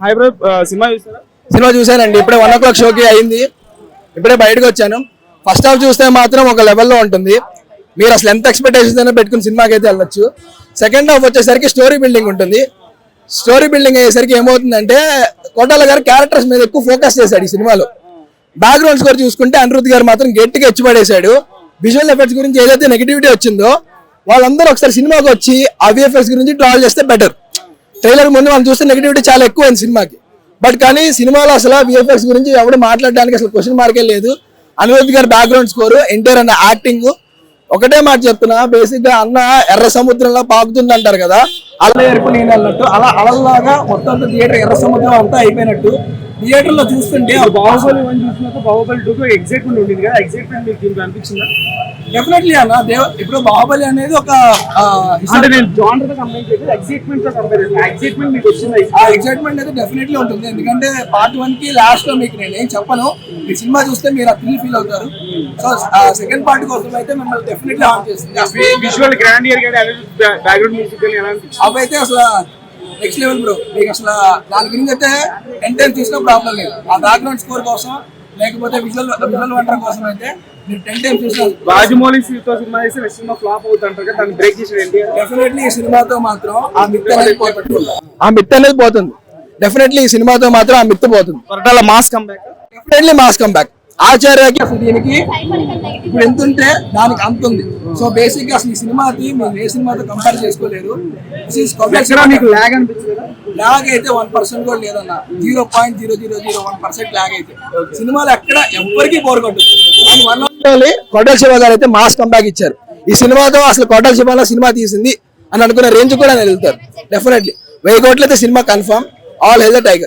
Hi bro cinema చూస్తారా? Cinema చూశానండి. ఇప్పుడే వన్ ఓ క్లాక్ షోకి అయింది. ఇప్పుడే బయటకు వచ్చాను. ఫస్ట్ హాఫ్ చూస్తే మాత్రం ఒక లెవెల్లో ఉంటుంది. మీరు అసలు ఎంత ఎక్స్పెక్టేషన్స్ అయినా పెట్టుకుని సినిమాకి అయితే వెళ్ళొచ్చు. సెకండ్ హాఫ్ వచ్చేసరికి స్టోరీ బిల్డింగ్ ఉంటుంది. స్టోరీ బిల్డింగ్ అయ్యేసరికి ఏమవుతుందంటే కోటాల గారు క్యారెక్టర్స్ మీద ఎక్కువ ఫోకస్ చేశాడు ఈ సినిమాలో. బ్యాక్గ్రౌండ్ స్కోర్ చూసుకుంటే అనిరుద్ధ్ గారు మాత్రం గట్టిగా ఎచ్చిపడేశాడు విజువల్ ఎఫెక్ట్స్ గురించి ఏదైతే నెగిటివిటీ వచ్చిందో వాళ్ళందరూ ఒకసారి సినిమాకి వచ్చి ఆ విఎఫ్ఎక్స్ గురించి ట్రావెల్ చేస్తే బెటర్ ట్రైలర్ ముందు మనం చూస్తే నెగిటివిటీ చాలా ఎక్కువ అయింది సినిమాకి. బట్ కానీ సినిమాలో అసలు విఎఫ్ఎక్స్ గురించి ఎవడు మాట్లాడడానికి అసలు క్వశ్చన్ మార్కే లేదు. అనిరుద్ధ్ గారి బ్యాక్గ్రౌండ్ స్కోర్ ఎన్టీఆర్ అన్న యాక్టింగ్ ఒకటే మాట చెప్తున్నా బేసిక్గా అన్న ఎర్ర సముద్రంలో పాకుతుంది అంటారు కదా. అలా ఎరుపు నేను అన్నట్టు అలా అలలాగా మొత్తం థియేటర్ ఎర్ర సముద్రం అంతా అయిపోయినట్టు థియేటర్లో చూస్తుంటే బాహుబలి వన్ చూసినాక బాహుబలి టూ ఎగ్జైట్మెంట్ ఉండింది కదా. ఎగ్జైట్మెంట్ మీకు దీంట్లో అనిపించిందా? డెఫినెట్లీ అన్న దేవ ఇప్పుడు బాహుబలి అనేది ఒక అంటే నేను జానర్తో కంపేర్ చేయలేదు ఎగ్జైట్మెంట్తో కంపేర్ ఎగ్జైట్మెంట్ మీకు వచ్చింది ఆ ఎక్సైట్మెంట్ అయితే డెఫినెట్లీ ఉంటుంది. ఎందుకంటే పార్ట్ వన్కి లాస్ట్లో మీకు నేను ఏం చెప్పను. ఈ సినిమా చూస్తే మీరు ఆ థ్రిల్ ఫీల్ అవుతారు. సో సెకండ్ పార్ట్ కోసం అయితే మిమ్మల్ని డెఫినెట్లీ ఆన్ చేస్తుంది. అసలు విజువల్ గ్రాండ్ ఇయర్ కానీ బ్యాక్గ్రౌండ్ మ్యూజిక్ కానీ ఎలా అనిపించింది అవి అయితే అసలు నెక్స్ట్ లెవెల్ బ్రో మీకు అసలు దాని గురించి అయితే ఎంటైర్ తీసిన ప్రాబ్లం లేదు. ఆ బ్యాక్గ్రౌండ్ స్కోర్ కోసం లేకపోతే విజువల్ విజువల్ వండర్ కోసం అయితే మీరు టెన్ టైమ్స్ చూసిన రాజమౌళి తో సినిమా చేస్తే సినిమా ఫ్లాప్ అవుతుంటారు కదా దాన్ని బ్రేక్ ఎన్టీఆర్. డెఫినెట్లీ ఈ సినిమాతో మాత్రం ఆ మిత్ అనేది పోతుంది. ఆ మిత్ అనేది పోతుంది. డెఫినెట్లీ ఈ సినిమాతో మాత్రం ఆ మిత్ పోతుంది. Mass comeback definitely mass comeback ఆచార్యకి అసలు దీనికి ఇప్పుడు ఎంత ఉంటే దానికి అంత ఉంది. సో బేసిక్గా అసలు ఈ సినిమాకి మీరు ఏ సినిమాతో కంపేర్ చేసుకోలేరు ఎక్కడ మీకు లాగ్ లాగ్ అయితే వన్ పర్సెంట్ కూడా లేదన్న. Zero point zero zero zero one percent lag అయితే. సినిమాలో ఎక్కడ కానీ వన్ కొట్టల్ శివ గారు అయితే మాస్ కంబ్యాక్ ఇచ్చారు. ఈ సినిమాతో అసలు కొట్టల్ శివలో సినిమా తీసింది అని అనుకున్న రేంజ్ కూడా వెళ్తారు డెఫినెట్లీ వెయ్యి కోట్లయితే cinema confirm all hail the tiger